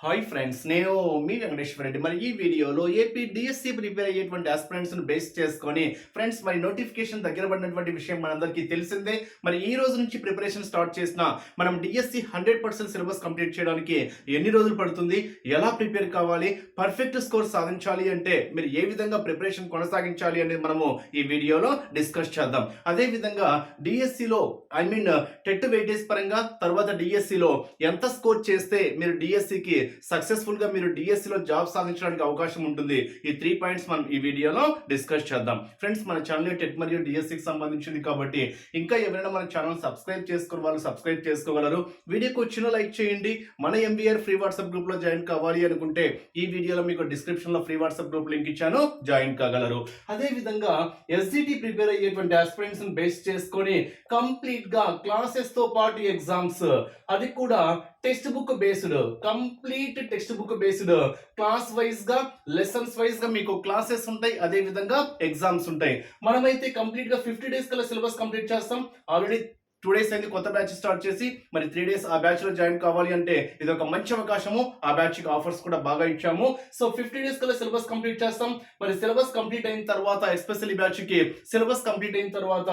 Hi friends నేను మీ వెంకటేశ్వర రెడ్డి. మరి ఈ వీడియోలో ఏపీ డిఎస్సి ప్రిపేర్ అయ్యేటువంటి ఆస్పిరెంట్స్ను బేస్ చేసుకొని ఫ్రెండ్స్ మరి నోటిఫికేషన్ దగ్గర పడినటువంటి విషయం మనందరికీ తెలిసిందే. మరి ఈ రోజు నుంచి ప్రిపరేషన్ స్టార్ట్ చేసిన మనం DSC hundred percent syllabus complete చేయడానికి ఎన్ని రోజులు పడుతుంది ఎలా ప్రిపేర్ కావాలి పర్ఫెక్ట్ స్కోర్ సాధించాలి అంటే మీరు ఏ విధంగా ప్రిపరేషన్ కొనసాగించాలి అనేది మనము ఈ వీడియోలో డిస్కస్ చేద్దాం. అదేవిధంగా డిఎస్సిలో ఐ మీన్ టెట్ వెయిటేజ్ పరంగా తర్వాత డిఎస్సిలో ఎంత స్కోర్ చేస్తే మీరు డిఎస్సికి సక్సెస్ఫుల్గా మీరు డిఎస్సిలో జాబ్ సాధించడానికి అవకాశం ఉంటుంది. ఈ త్రీ పాయింట్స్ మనం ఈ వీడియోలో డిస్కస్ చేద్దాం. ఫ్రెండ్స్ మన ఛానల్ టెట్ మరియు డిఎస్సికి సంబంధించింది కాబట్టి ఇంకా ఎవరైనా మన ఛానల్ సబ్స్క్రైబ్ చేసుకున్న వాళ్ళు సబ్స్క్రైబ్ చేసుకోగలరు. వీడియోకి వచ్చిన లైక్ చేయండి. మన ఎంబీఆర్ ఫ్రీ వాట్సాప్ గ్రూప్లో జాయిన్ కావాలి అనుకుంటే ఈ వీడియోలో మీకు డిస్క్రిప్షన్లో ఫ్రీ వాట్సాప్ గ్రూప్ లింక్ ఇచ్చాను. జాయిన్ కాగలరు. అదే విధంగా ఎస్జిటి ప్రిపేర్ అయ్యేటువంటి ఆస్పిరెంట్స్ బేస్ చేసుకొని కంప్లీట్గా క్లాసెస్తో పాటు ఎగ్జామ్స్ అది కూడా text book based complete text book based class వైజ్గా లెసన్స్ వైజ్గా మీకు క్లాసెస్ ఉంటాయి అదే విధంగా ఎగ్జామ్స్ ఉంటాయి. మనమైతే కంప్లీట్గా ఫిఫ్టీ డేస్ కల్లా సిలబస్ కంప్లీట్ చేస్తాం. ఆల్రెడీ టూ డేస్ అయింది కొత్త బ్యాచ్ స్టార్ట్ చేసి మరి త్రీ డేస్ ఆ బ్యాచ్లో జాయిన్ కావాలి అంటే ఇది ఒక మంచి అవకాశము. ఆ బ్యాచ్కి ఆఫర్స్ కూడా బాగా ఇచ్చాము. సో ఫిఫ్టీ డేస్ కల్లా సిలబస్ కంప్లీట్ చేస్తాం. మరి సిలబస్ కంప్లీట్ అయిన తర్వాత ఎస్పెషల్లీ బ్యాచ్కి సిలబస్ కంప్లీట్ అయిన తర్వాత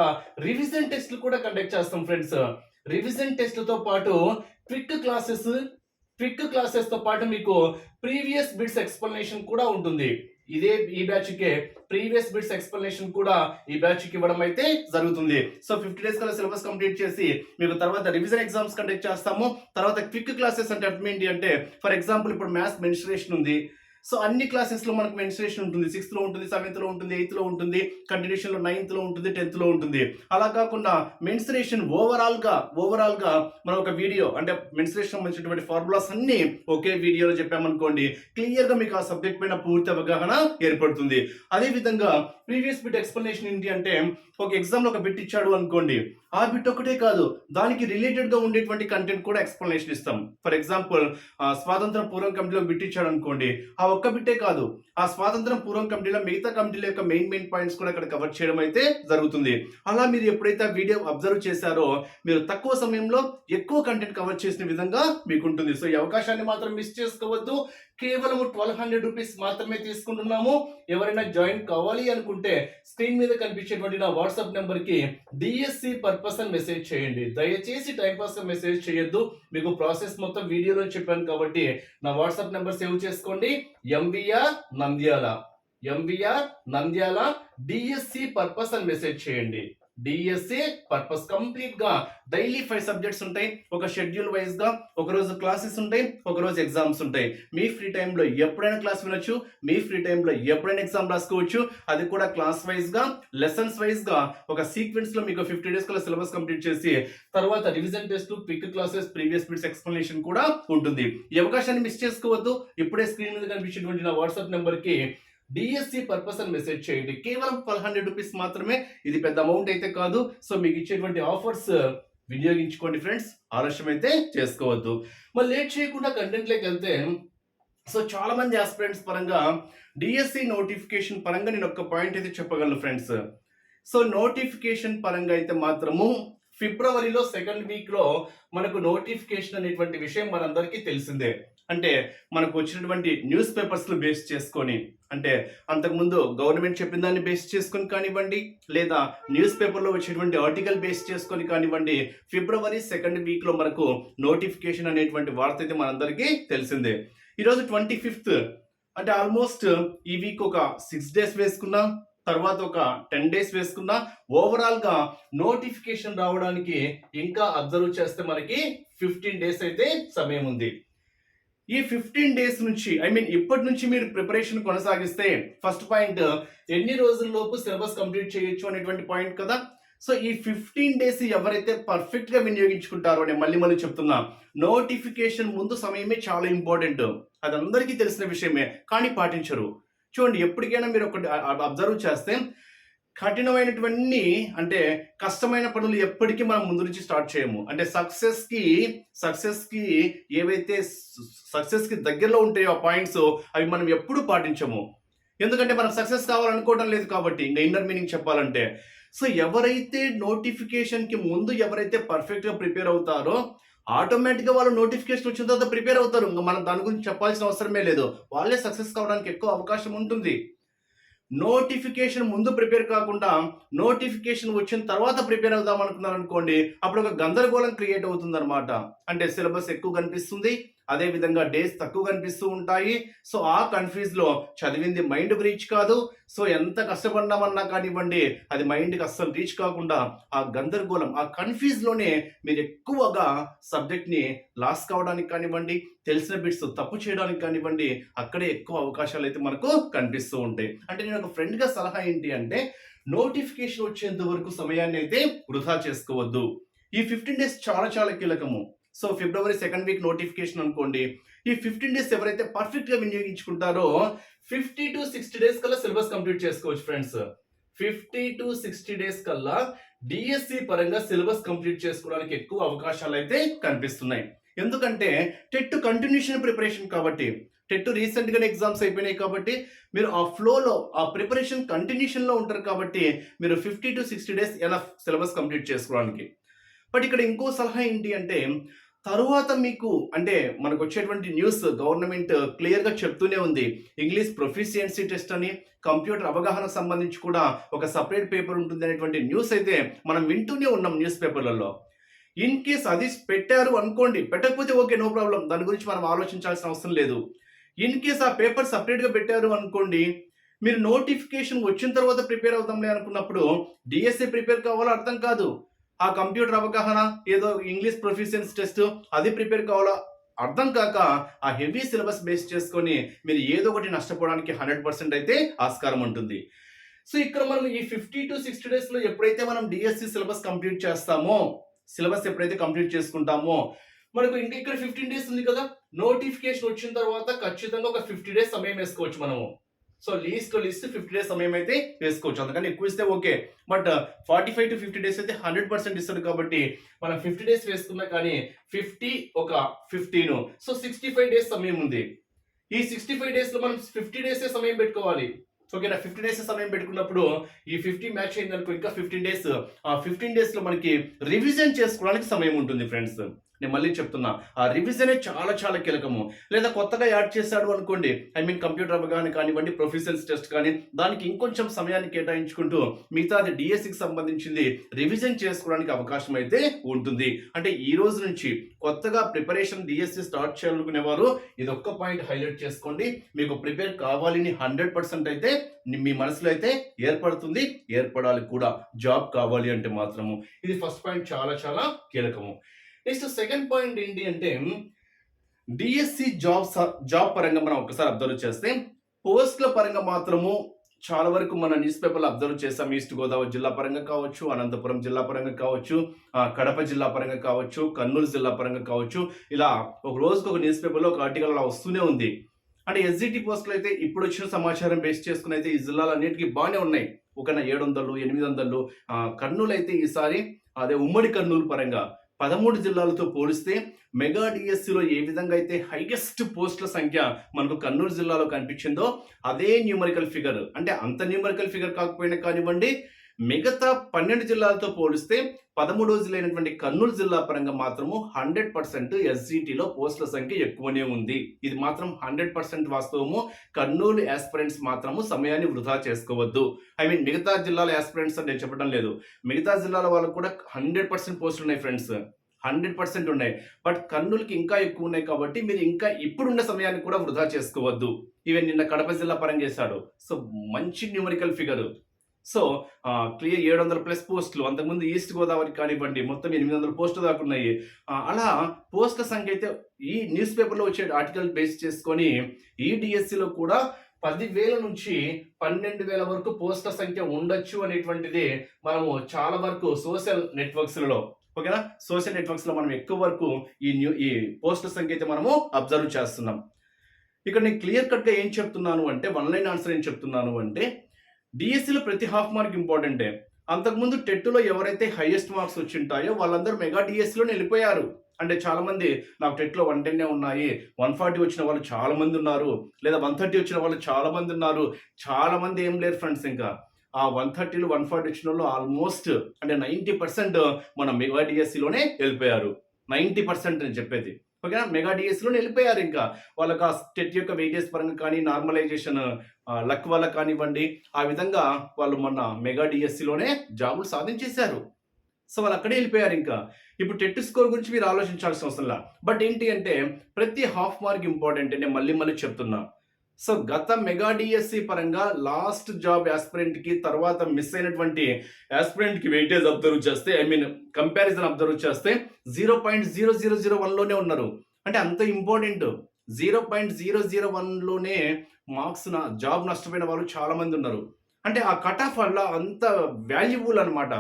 రివిజన్ టెస్ట్లు కూడా కండక్ట్ చేస్తాం ఫ్రెండ్స్ రివిజన్ టెస్ట్లతో పాటు క్విక్ క్లాసెస్ క్విక్ క్లాసెస్తో పాటు మీకు ప్రీవియస్ బిట్స్ ఎక్స్ప్లెనేషన్ కూడా ఉంటుంది. ఇదే ఈ బ్యాచ్ కే ప్రీవియస్ బిట్స్ ఎక్స్ప్లెనేషన్ కూడా ఈ బ్యాచ్కి ఇవ్వడం అయితే జరుగుతుంది. సో ఫిఫ్టీ డేస్ కల్లా సిలబస్ కంప్లీట్ చేసి మీకు తర్వాత రివిజన్ ఎగ్జామ్స్ కండక్ట్ చేస్తాము. తర్వాత క్విక్ క్లాసెస్ అంటే అర్థం ఏంటి అంటే ఫర్ ఎగ్జాంపుల్ ఇప్పుడు మ్యాథ్స్ మెన్స్ట్రేషన్ ఉంది. సో అన్ని క్లాసెస్లో మనకు మెన్స్ట్రేషన్ ఉంటుంది. సిక్స్త్లో ఉంటుంది సెవెంత్లో ఉంటుంది ఎయిత్లో ఉంటుంది కంటిన్యూషన్లో నైన్త్లో ఉంటుంది టెన్త్లో ఉంటుంది. అలా కాకుండా మెన్స్ట్రేషన్ ఓవరాల్గా ఓవరాల్గా మనం ఒక వీడియో అంటే మెన్స్ట్రేషన్ సంబంధించినటువంటి ఫార్ములాస్ అన్ని ఒకే వీడియోలో చెప్పామనుకోండి క్లియర్గా మీకు ఆ సబ్జెక్ట్ పైన పూర్తి అవగాహన ఏర్పడుతుంది. అదేవిధంగా ప్రీవియస్ బిట్ ఎక్స్ప్లెనేషన్ ఏంటి అంటే ఒక ఎగ్జామ్లో ఒక బిట్ ఇచ్చాడు అనుకోండి ఆ బిట్ ఒకటే కాదు దానికి రిలేటెడ్గా ఉండేటువంటి కంటెంట్ కూడా ఎక్స్ప్లెనేషన్ ఇస్తాం. ఫర్ ఎగ్జాంపుల్ స్వాతంత్ర పూర్వం కమిటీలో బిట్ ఇచ్చాడు అనుకోండి ఆ ఒక్క బిట్టే కాదు ఆ స్వాతంత్రం పూర్వం కమిటీలో మిగతా కమిటీల యొక్క మెయిన్ మెయిన్ పాయింట్స్ కూడా ఇక్కడ కవర్ చేయడం అయితే జరుగుతుంది. అలా మీరు ఎప్పుడైతే ఆ వీడియో అబ్జర్వ్ చేశారో మీరు తక్కువ సమయంలో ఎక్కువ కంటెంట్ కవర్ చేసిన విధంగా మీకు ఉంటుంది సో ఈ అవకాశాన్ని మాత్రం మిస్ చేసుకోవద్దు. కేవలం ట్వెల్వ్ హండ్రెడ్ రూపీస్ మాత్రమే తీసుకుంటున్నాము. ఎవరైనా జాయిన్ కావాలి అనుకుంటే స్క్రీన్ మీద కనిపించేటువంటి నా వాట్సాప్ నెంబర్కి డిఎస్సి పర్పస్ అని మెసేజ్ చేయండి. దయచేసి టైం పాస్ మెసేజ్ చేయొద్దు. మీకు ప్రాసెస్ మొత్తం వీడియోలో చెప్పాను కాబట్టి నా వాట్సాప్ నెంబర్ సేవ్ చేసుకోండి. MVR Nandyal. MVR Nandyal DSC purpose అని మెసేజ్ చేయండి. డిఎస్ఏ పర్పస్ కంప్లీట్గా డైలీ ఫైవ్ సబ్జెక్ట్స్ ఉంటాయి. ఒక షెడ్యూల్ వైజ్గా ఒక రోజు క్లాసెస్ ఉంటాయి ఒక రోజు ఎగ్జామ్స్ ఉంటాయి. మీ ఫ్రీ టైంలో ఎప్పుడైనా క్లాస్ వినొచ్చు మీ ఫ్రీ టైంలో ఎప్పుడైనా ఎగ్జామ్ రాసుకోవచ్చు. అది కూడా క్లాస్ వైజ్గా లెసన్స్ వైజ్గా ఒక సీక్వెన్స్లో మీకు ఫిఫ్టీ డేస్ కల్లా సిలబస్ కంప్లీట్ చేసి తర్వాత revision test quick classes previous bits explanation కూడా ఉంటుంది. ఈ అవకాశాన్ని మిస్ చేసుకోవద్దు. ఇప్పుడే స్క్రీన్ మీద కనిపించేటువంటి నా వాట్సాప్ నెంబర్కి డిఎస్సి పర్పస్ అని మెసేజ్ చేయండి. కేవలం ట్వెల్వ్ హండ్రెడ్ రూపీస్ మాత్రమే. ఇది పెద్ద అమౌంట్ అయితే కాదు. సో మీకు ఇచ్చేటువంటి ఆఫర్స్ uh, వినియోగించుకోండి ఫ్రెండ్స్ ఆలస్యం అయితే చేసుకోవద్దు. మరి లేట్ చేయకుండా కంటెంట్లోకి వెళ్తే సో చాలా మంది ఆస్పిరెంట్స్ పరంగా డిఎస్సి నోటిఫికేషన్ పరంగా నేను ఒక పాయింట్ అయితే చెప్పగలను ఫ్రెండ్స్ సో నోటిఫికేషన్ పరంగా అయితే మాత్రము ఫిబ్రవరిలో సెకండ్ వీక్లో మనకు నోటిఫికేషన్ అనేటువంటి విషయం మనందరికీ తెలిసిందే. అంటే మనకు వచ్చినటువంటి న్యూస్ పేపర్స్ బేస్ చేసుకొని అంటే అంతకుముందు గవర్నమెంట్ చెప్పిన దాన్ని బేస్ చేసుకొని కానివ్వండి లేదా న్యూస్ పేపర్లో వచ్చేటువంటి ఆర్టికల్ బేస్ చేసుకొని కానివ్వండి ఫిబ్రవరి సెకండ్ వీక్లో మనకు నోటిఫికేషన్ అనేటువంటి వార్త అయితే మనందరికీ తెలిసిందే. ఈరోజు ట్వంటీ ఫిఫ్త్ అంటే ఆల్మోస్ట్ ఈ వీక్ ఒక సిక్స్ డేస్ వేసుకున్నా తర్వాత ఒక టెన్ డేస్ వేసుకున్నా ఓవరాల్గా నోటిఫికేషన్ రావడానికి ఇంకా అబ్జర్వ్ చేస్తే మనకి ఫిఫ్టీన్ డేస్ అయితే సమయం ఉంది. ఈ ఫిఫ్టీన్ డేస్ నుంచి ఐ మీన్ ఇప్పటి నుంచి మీరు ప్రిపరేషన్ కొనసాగిస్తే ఫస్ట్ పాయింట్ ఎన్ని రోజుల్లోపు సిలబస్ కంప్లీట్ చేయొచ్చు అనేటువంటి పాయింట్ కదా? సో ఈ ఫిఫ్టీన్ డేస్ ఎవరైతే పర్ఫెక్ట్గా వినియోగించుకుంటారో నేను మళ్ళీ మళ్ళీ చెప్తున్నా నోటిఫికేషన్ ముందు సమయమే చాలా ఇంపార్టెంట్ అది అందరికీ తెలిసిన విషయమే కానీ పాటించరు. చూడండి ఎప్పటికైనా మీరు ఒకటి అబ్జర్వ్ చేస్తే కఠినమైనటువంటి అంటే కష్టమైన పనులు ఎప్పటికీ మనం ముందు నుంచి స్టార్ట్ చేయము. అంటే సక్సెస్కి సక్సెస్కి ఏవైతే సక్సెస్కి దగ్గరలో ఉంటాయో ఆ పాయింట్స్ అవి మనం ఎప్పుడూ పాటించము. ఎందుకంటే మనం సక్సెస్ కావాలనుకోవడం లేదు కాబట్టి ఇంకా ఇన్నర్ మీనింగ్ చెప్పాలంటే. సో ఎవరైతే నోటిఫికేషన్కి ముందు ఎవరైతే పర్ఫెక్ట్గా ప్రిపేర్ అవుతారో ఆటోమేటిక్గా వాళ్ళు నోటిఫికేషన్ వచ్చిన తర్వాత ప్రిపేర్ అవుతారు. ఇంకా మనం దాని గురించి చెప్పాల్సిన అవసరమే లేదు. వాళ్ళే సక్సెస్ కావడానికి ఎక్కువ అవకాశం ఉంటుంది. నోటిఫికేషన్ ముందు ప్రిపేర్ కాకుండా నోటిఫికేషన్ వచ్చిన తర్వాత ప్రిపేర్ అవుదాం అనుకున్నారు అనుకోండి అప్పుడు ఒక గందరగోళం క్రియేట్ అవుతుంది అనమాట అంటే సిలబస్ ఎక్కువ కనిపిస్తుంది అదే విధంగా డేస్ తక్కువ కనిపిస్తూ ఉంటాయి. సో ఆ కన్ఫ్యూజ్లో చదివింది మైండ్ రీచ్ కాదు. సో ఎంత కష్టపడ్డామన్నా కానివ్వండి అది మైండ్కి అస్సలు రీచ్ కాకుండా ఆ గందరగోళం ఆ కన్ఫ్యూజ్లోనే మీరు ఎక్కువగా సబ్జెక్ట్ని లాస్ కావడానికి కానివ్వండి తెలిసిన బిట్స్ తప్పు చేయడానికి కానివ్వండి అక్కడే ఎక్కువ అవకాశాలు అయితే మనకు కనిపిస్తూ ఉంటాయి. అంటే నేను ఒక ఫ్రెండ్గా సలహా ఏంటి అంటే నోటిఫికేషన్ వచ్చేంత వరకు సమయాన్ని అయితే వృధా చేసుకోవద్దు. ఈ ఫిఫ్టీన్ డేస్ చాలా చాలా కీలకము. సో ఫిబ్రవరి సెకండ్ వీక్ నోటిఫికేషన్ అనుకోండి ఈ ఫిఫ్టీన్ డేస్ ఎవరైతే పర్ఫెక్ట్గా వినియోగించుకుంటారో ఫిఫ్టీ టు సిక్స్టీ డేస్ కల్లా సిలబస్ కంప్లీట్ చేసుకోవచ్చు friends. Fifty to sixty days కల్లా డిఎస్సి పరంగా సిలబస్ కంప్లీట్ చేసుకోవడానికి ఎక్కువ అవకాశాలు అయితే కనిపిస్తున్నాయి. ఎందుకంటే టెట్ కంటిన్యూషన్ ప్రిపరేషన్ కాబట్టి టెట్ రీసెంట్ గానే ఎగ్జామ్స్ అయిపోయినాయి కాబట్టి మీరు ఆ ఫ్లోలో ఆ ప్రిపరేషన్ కంటిన్యూషన్లో ఉంటారు కాబట్టి మీరు ఫిఫ్టీ టు సిక్స్టీ డేస్ ఎలా సిలబస్ కంప్లీట్ చేసుకోవడానికి. బట్ ఇక్కడ ఇంకో సలహా ఏంటి అంటే తరువాత మీకు అంటే మనకు వచ్చేటువంటి న్యూస్ గవర్నమెంట్ క్లియర్గా చెప్తూనే ఉంది. ఇంగ్లీష్ ప్రొఫిషియన్సీ టెస్ట్ అని కంప్యూటర్ అవగాహన సంబంధించి కూడా ఒక సపరేట్ పేపర్ ఉంటుంది అనేటువంటి న్యూస్ అయితే మనం వింటూనే ఉన్నాం న్యూస్ పేపర్లలో. ఇన్ కేస్ అది పెట్టారు అనుకోండి పెట్టకపోతే ఓకే నో ప్రాబ్లం. దాని గురించి మనం ఆలోచించాల్సిన అవసరం లేదు. ఇన్ కేస్ ఆ పేపర్ సపరేట్గా పెట్టారు అనుకోండి మీరు నోటిఫికేషన్ వచ్చిన తర్వాత ప్రిపేర్ అవుతాంలే అనుకున్నప్పుడు డిఎస్సి ప్రిపేర్ కావాలో అర్థం కాదు. ఆ కంప్యూటర్ అవగాహన ఏదో ఇంగ్లీష్ ప్రొఫిషియన్స్ టెస్ట్ అది ప్రిపేర్ కావాలా? అర్థం కాక ఆ హెవీ సిలబస్ బేస్ చేసుకొని మీరు ఏదో ఒకటి నష్టపోవడానికి హండ్రెడ్ పర్సెంట్ అయితే ఆస్కారం ఉంటుంది. సో ఇక్కడ మనం ఈ ఫిఫ్టీ టు సిక్స్టీ డేస్లో ఎప్పుడైతే మనం డిఎస్సి సిలబస్ కంప్లీట్ చేస్తామో సిలబస్ ఎప్పుడైతే కంప్లీట్ చేసుకుంటామో మనకు ఇంకా ఇక్కడ ఫిఫ్టీన్ డేస్ ఉంది కదా? నోటిఫికేషన్ వచ్చిన తర్వాత ఖచ్చితంగా ఒక ఫిఫ్టీ డేస్ సమయం వేసుకోవచ్చు మనము. So least list fifty days సమయం అయితే వేసుకోవచ్చు. అందుకని ఎక్కువ ఇస్తే okay but forty five to fifty days అయితే హండ్రెడ్ పర్సెంట్ ఇస్తాడు కాబట్టి మనం ఫిఫ్టీ డేస్ వేసుకున్నా కానీ ఫిఫ్టీ ఒక fifteen so sixty five days సమయం ఉంది. ఈ సిక్స్టీ ఫైవ్ డేస్లో మనం ఫిఫ్టీ డేస్ సమయం పెట్టుకోవాలి? ఓకేనా ఫిఫ్టీన్ డేస్ సమయం పెట్టుకున్నప్పుడు ఈ ఫిఫ్టీ మ్యాచ్ అయిందనుకో ఇంకా ఫిఫ్టీన్ డేస్ ఆ ఫిఫ్టీన్ డేస్లో మనకి రివిజన్ చేసుకోవడానికి సమయం ఉంటుంది ఫ్రెండ్స్ నేను మళ్ళీ చెప్తున్నా. ఆ రివిజనే చాలా చాలా కీలకము. లేదా కొత్తగా యాడ్ చేశాడు అనుకోండి ఐ మీన్ కంప్యూటర్ అవగాహన కానివ్వండి ప్రొఫెషనల్స్ టెస్ట్ కానీ దానికి ఇంకొంచెం సమయాన్ని కేటాయించుకుంటూ మిగతా అది డిఎస్సికి సంబంధించింది రివిజన్ చేసుకోవడానికి అవకాశం అయితే ఉంటుంది. అంటే ఈ రోజు నుంచి కొత్తగా ప్రిపరేషన్ డిఎస్సి స్టార్ట్ చేయాలనుకునే వారు ఇది ఒక్క పాయింట్ హైలైట్ చేసుకోండి. మీకు ప్రిపేర్ కావాలని హండ్రెడ్ పర్సెంట్ అయితే మీ మనసులో అయితే ఏర్పడుతుంది ఏర్పడాలి కూడా. జాబ్ కావాలి అంటే మాత్రము. ఇది ఫస్ట్ పాయింట్ చాలా చాలా కీలకము. నెక్స్ట్ సెకండ్ పాయింట్ ఏంటి అంటే డిఎస్సి జాబ్ జాబ్ పరంగా మనం ఒకసారి అబ్జర్వ్ చేస్తే పోస్ట్ల పరంగా మాత్రము చాలా వరకు మన న్యూస్ పేపర్లు అబ్జర్వ్ చేస్తాం. ఈస్ట్ గోదావరి జిల్లా పరంగా కావచ్చు అనంతపురం జిల్లా పరంగా కావచ్చు కడప జిల్లా పరంగా కావచ్చు కర్నూలు జిల్లా పరంగా కావచ్చు. ఇలా ఒక రోజుకు ఒక న్యూస్ పేపర్లో ఒక ఆర్టికల్ అలా వస్తూనే ఉంది. అంటే ఎస్జిటి పోస్టులు అయితే ఇప్పుడు వచ్చిన సమాచారం బేస్ చేసుకుని అయితే ఈ జిల్లాలన్నిటికీ బాగానే ఉన్నాయి. ఒకన ఏడు వందలు ఎనిమిది వందలు కర్నూలు అయితే ఈసారి అదే ఉమ్మడి కర్నూలు పరంగా పదమూడు జిల్లాలతో పోలిస్తే మెగా డిఎస్సిలో ఏ విధంగా అయితే హైయెస్ట్ పోస్టుల సంఖ్య మనకు కర్నూలు జిల్లాలో కనిపించిందో అదే న్యూమరికల్ ఫిగర్. అంటే అంత న్యూమరికల్ ఫిగర్ కాకపోయినా కానివ్వండి మిగతా పన్నెండు జిల్లాలతో పోలిస్తే పదమూడు జిల్లా కర్నూలు జిల్లా పరంగా మాత్రము హండ్రెడ్ పర్సెంట్ ఎస్జిటిలో పోస్టుల సంఖ్య ఎక్కువనే ఉంది. ఇది మాత్రం హండ్రెడ్ పర్సెంట్ వాస్తవము. కర్నూలు యాస్పిరెంట్స్ మాత్రము సమయాన్ని వృధా చేసుకోవద్దు. ఐ మీన్ మిగతా జిల్లాల యాస్పిరెంట్స్ అని నేను చెప్పడం లేదు. మిగతా జిల్లాల వాళ్ళకు కూడా హండ్రెడ్ పర్సెంట్ పోస్టులు ఉన్నాయి ఫ్రెండ్స్ హండ్రెడ్ పర్సెంట్ ఉన్నాయి. బట్ కర్నూలుకి ఇంకా ఎక్కువ ఉన్నాయి కాబట్టి మీరు ఇంకా ఇప్పుడున్న సమయాన్ని కూడా వృధా చేసుకోవద్దు. ఈవెన్ నిన్న కడప జిల్లా పరంగా చేశాడు. సో మంచి న్యూమరికల్ ఫిగర్ సో క్లియర్ ఏడు వందల ప్లస్ పోస్టులు అంతకుముందు ఈస్ట్ గోదావరి కానివ్వండి మొత్తం ఎనిమిది వందల పోస్టులు దాకా ఉన్నాయి. అలా పోస్టుల సంఖ్య అయితే ఈ న్యూస్ పేపర్లో వచ్చే ఆర్టికల్ బేస్ చేసుకొని ఈ డిఎస్సిలో కూడా పదివేల నుంచి పన్నెండు వేల వరకు పోస్టుల సంఖ్య ఉండొచ్చు అనేటువంటిది మనము చాలా వరకు సోషల్ నెట్వర్క్స్లలో ఓకేనా? సోషల్ నెట్వర్క్స్లో మనం ఎక్కువ వరకు ఈ న్యూ ఈ పోస్టుల సంఖ్య అయితే మనము అబ్జర్వ్ చేస్తున్నాం. ఇక్కడ నేను క్లియర్ కట్గా ఏం చెప్తున్నాను అంటే వన్ లైన్ ఆన్సర్ ఏం చెప్తున్నాను అంటే డిఎస్సిలో ప్రతి హాఫ్ మార్క్ ఇంపార్టెంటే అంతకుముందు టెట్లో ఎవరైతే హైయెస్ట్ మార్క్స్ వచ్చింటాయో వాళ్ళందరూ మెగా డిఎస్సిలో వెళ్ళిపోయారు. అంటే చాలామంది నాకు టెట్లో వన్ టెన్నే ఉన్నాయి వన్ ఫార్టీ వచ్చిన వాళ్ళు చాలామంది ఉన్నారు లేదా వన్ థర్టీ వచ్చిన వాళ్ళు చాలామంది ఉన్నారు చాలామంది ఏం లేరు ఫ్రెండ్స్ ఇంకా. ఆ వన్ థర్టీలు వన్ ఫార్టీ వచ్చిన వాళ్ళు ఆల్మోస్ట్ అంటే నైంటీ పర్సెంట్ మన మెగా డిఎస్సిలోనే వెళ్ళిపోయారు. నైంటీ పర్సెంట్ నేను చెప్పేది. ఓకేనా మెగా డిఎస్లో వెళ్ళిపోయారు ఇంకా. వాళ్ళకి ఆ స్టెట్ యొక్క వెయిటేజ్ పరంగా కానీ నార్మలైజేషన్ లక్ వల్ల కానివ్వండి ఆ విధంగా వాళ్ళు మొన్న మెగా డిఎస్సిలోనే జాబులు సాధించేశారు. సో వాళ్ళు అక్కడే వెళ్ళిపోయారు ఇంకా. ఇప్పుడు టెట్ స్కోర్ గురించి మీరు ఆలోచించాల్సిన అవసరం లా బట్ ఏంటి అంటే ప్రతి హాఫ్ మార్క్ ఇంపార్టెంట్ నేను మళ్ళీ మళ్ళీ చెప్తున్నా. సో గత మెగా డిఎస్సి పరంగా లాస్ట్ జాబ్ ఆస్పిరెంట్కి తర్వాత మిస్ అయినటువంటి ఆస్పిరెంట్కి వెయిటేజ్ అబ్జర్వ్ చేస్తే ఐ మీన్ కంపారిజన్ అబ్జర్వ్ చేస్తే zero point zero zero zero వన్లోనే ఉన్నారు. అంటే అంత important zero point zero zero వన్లోనే marks నా జాబ్ నష్టపోయిన వాళ్ళు చాలా మంది ఉన్నారు. అంటే ఆ కట్ ఆఫ్ వల్ల అంత వాల్యుబుల్ అనమాట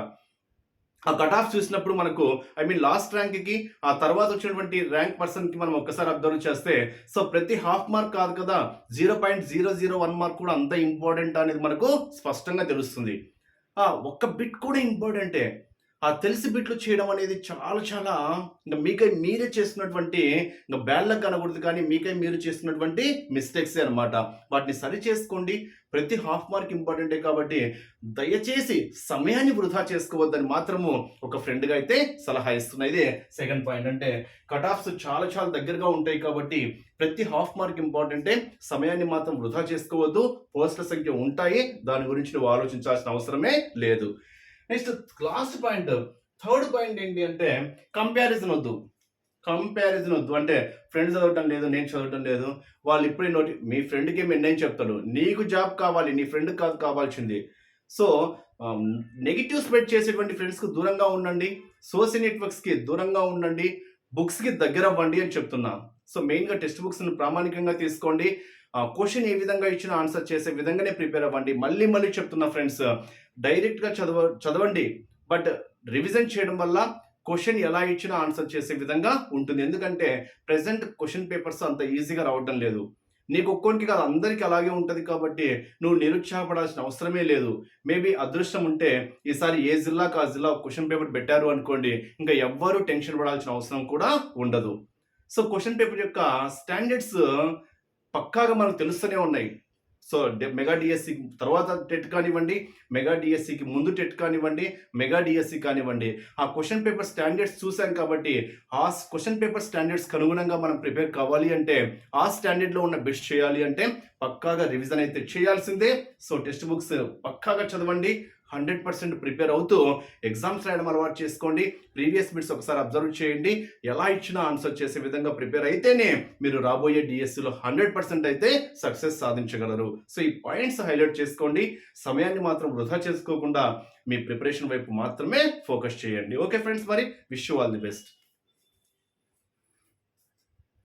ఆ కట్ ఆఫ్ చూసినప్పుడు మనకు ఐ మీన్ లాస్ట్ ర్యాంక్కి ఆ తర్వాత వచ్చినటువంటి ర్యాంక్ పర్సన్కి మనం ఒక్కసారి అబ్జర్వ్ చేస్తే సో ప్రతి హాఫ్ మార్క్ కాదు కదా zero point zero zero one mark కూడా అంత ఇంపార్టెంట్ అనేది మనకు స్పష్టంగా తెలుస్తుంది. ఒక్క బిట్ కూడా ఇంపార్టెంటే ఆ తెలిసి బిట్లు చేయడం అనేది చాలా చాలా ఇంకా మీకై మీరే చేస్తున్నటువంటి ఇంకా బ్యాడ్లకు అనకూడదు కానీ మీకై మీరు చేస్తున్నటువంటి మిస్టేక్సే అనమాట వాటిని సరి చేసుకోండి. ప్రతి హాఫ్ మార్క్ ఇంపార్టెంటే కాబట్టి దయచేసి సమయాన్ని వృధా చేసుకోవద్దని మాత్రము ఒక ఫ్రెండ్గా అయితే సలహా ఇస్తున్నా. ఇదే సెకండ్ పాయింట్ అంటే కట్ ఆఫ్స్ చాలా చాలా దగ్గరగా ఉంటాయి కాబట్టి ప్రతి హాఫ్ మార్క్ ఇంపార్టెంటే సమయాన్ని మాత్రం వృధా చేసుకోవద్దు. పోస్టుల సంఖ్య ఉంటాయి. దాని గురించి నువ్వు ఆలోచించాల్సిన అవసరమే లేదు. Next last point third point ఏంటి అంటే కంపారిజన్ వద్దు. కంపారిజన్ వద్దు. అంటే ఫ్రెండ్ చదవటం లేదు నేను చదవటం లేదు. వాళ్ళు ఇప్పుడే నోటి మీ ఫ్రెండ్కి మీరు నేను చెప్తాడు నీకు జాబ్ కావాలి నీ ఫ్రెండ్ కాదు కావాల్సింది. సో నెగిటివ్ స్ప్రెడ్ చేసేటువంటి ఫ్రెండ్స్కి దూరంగా ఉండండి. సోషల్ నెట్వర్క్స్కి దూరంగా ఉండండి. బుక్స్కి దగ్గర అవ్వండి అని చెప్తున్నా. సో మెయిన్గా టెక్స్ట్ బుక్స్ని ప్రామాణికంగా తీసుకోండి. క్వశ్చన్ ఏ విధంగా ఇచ్చిన ఆన్సర్ చేసే విధంగానే ప్రిపేర్ అవ్వండి. మళ్ళీ మళ్ళీ చెప్తున్నా ఫ్రెండ్స్ డైరెక్ట్గా చదవ చదవండి. బట్ రివిజన్ చేయడం వల్ల క్వశ్చన్ ఎలా ఇచ్చినా ఆన్సర్ చేసే విధంగా ఉంటుంది. ఎందుకంటే ప్రజెంట్ క్వశ్చన్ పేపర్స్ అంత ఈజీగా రావడం లేదు. నీకు ఒక్కొనికి కాదు అందరికీ అలాగే ఉంటుంది కాబట్టి నువ్వు నిరుత్సాహపడాల్సిన అవసరమే లేదు. మేబీ అదృష్టం ఉంటే ఈసారి ఏ జిల్లాకు ఆ జిల్లా క్వశ్చన్ పేపర్ పెట్టారు అనుకోండి ఇంకా ఎవ్వరూ టెన్షన్ పడాల్సిన అవసరం కూడా ఉండదు. సో క్వశ్చన్ పేపర్ యొక్క స్టాండర్డ్స్ పక్కాగా మనకు తెలుస్తూనే ఉన్నాయి. సో మెగా డిఎస్సి తర్వాత టెట్ కానివ్వండి మెగా డిఎస్సికి ముందు టెట్ కానివ్వండి మెగా డిఎస్సి కానివ్వండి. ఆ క్వశ్చన్ పేపర్ స్టాండర్డ్స్ చూసాం కాబట్టి ఆ క్వశ్చన్ పేపర్ స్టాండర్డ్స్కి అనుగుణంగా మనం ప్రిపేర్ కావాలి అంటే ఆ స్టాండర్డ్లో ఉన్న బెస్ట్ చేయాలి అంటే పక్కాగా రివిజన్ అయితే చేయాల్సిందే. సో టెక్స్ట్ బుక్స్ పక్కాగా చదవండి. హండ్రెడ్ పర్సెంట్ ప్రిపేర్ అవుతూ ఎగ్జామ్స్ రాయడం అలవాటు చేసుకోండి. ప్రీవియస్ బిట్స్ ఒకసారి అబ్జర్వ్ చేయండి. ఎలా ఇచ్చినా ఆన్సర్ చేసే విధంగా ప్రిపేర్ అయితేనే మీరు రాబోయే డిఎస్సిలో హండ్రెడ్ పర్సెంట్ అయితే సక్సెస్ సాధించగలరు. సో ఈ పాయింట్స్ హైలైట్ చేసుకోండి. సమయాన్ని మాత్రం వృధా చేసుకోకుండా మీ ప్రిపరేషన్ వైపు మాత్రమే ఫోకస్ చేయండి. ఓకే ఫ్రెండ్స్ మరి విష్ ఆల్ ది బెస్ట్.